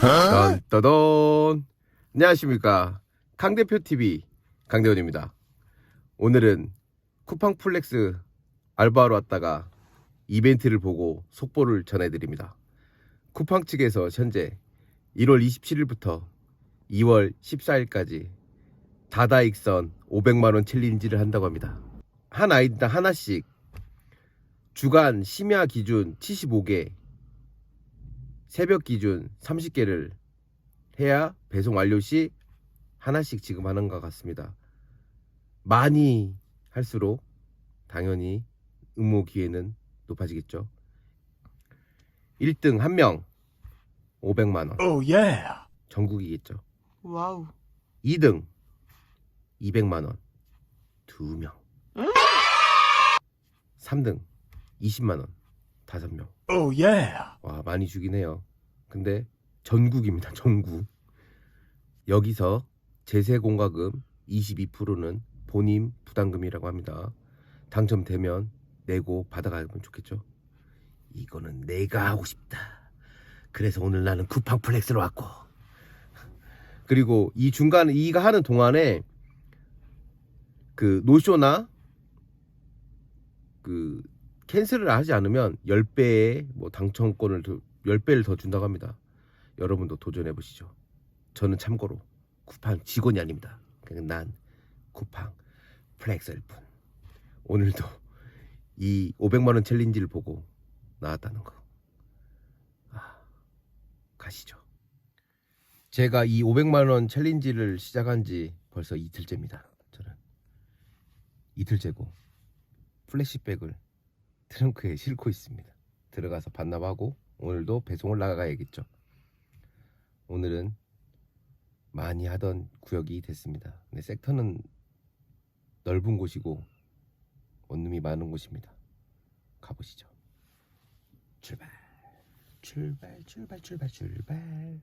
던떠던 안녕하십니까. 강대표TV 강대원입니다. 오늘은 쿠팡 플렉스 알바하러 왔다가 이벤트를 보고 속보를 전해드립니다. 쿠팡 측에서 현재 1월 27일부터 2월 14일까지 다다익선 500만원 챌린지를 한다고 합니다. 한 아이당 하나씩 주간 심야 기준 75개 새벽 기준 30개를 해야 배송 완료 시 하나씩 지급하는 것 같습니다. 많이 할수록 당연히 응모 기회는 높아지겠죠. 1등 1명 500만 원 Oh yeah. 전국이겠죠. 와우. 2등 200만 원 2명 3등 20만 원 5명 Oh yeah. 와 많이 주긴 해요. 근데 전국입니다. 전국. 여기서 제세 공과금 22%는 본인 부담금이라고 합니다. 당첨되면 내고 받아가면 좋겠죠. 이거는 내가 하고 싶다. 그래서 오늘 나는 쿠팡 플렉스로 왔고. 그리고 이 중간에 이가 하는 동안에 그 노쇼나 그 캔슬을 하지 않으면 10배의 뭐 당첨권을 더, 10배를 더 준다고 합니다. 여러분도 도전해 보시죠. 저는 참고로 쿠팡 직원이 아닙니다. 그냥 난 쿠팡 플렉스일 뿐. 오늘도 이 500만 원 챌린지를 보고 나왔다는 거. 아, 가시죠. 제가 이 500만 원 챌린지를 시작한 지 벌써 이틀째입니다. 저는 이틀째고 플래시백을 트렁크에 싣고 있습니다. 들어가서 반납하고 오늘도 배송을 나가야겠죠. 오늘은 많이 하던 구역이 됐습니다. 근데 섹터는 넓은 곳이고 원룸이 많은 곳입니다. 가보시죠. 출발, 출발, 출발, 출발, 출발.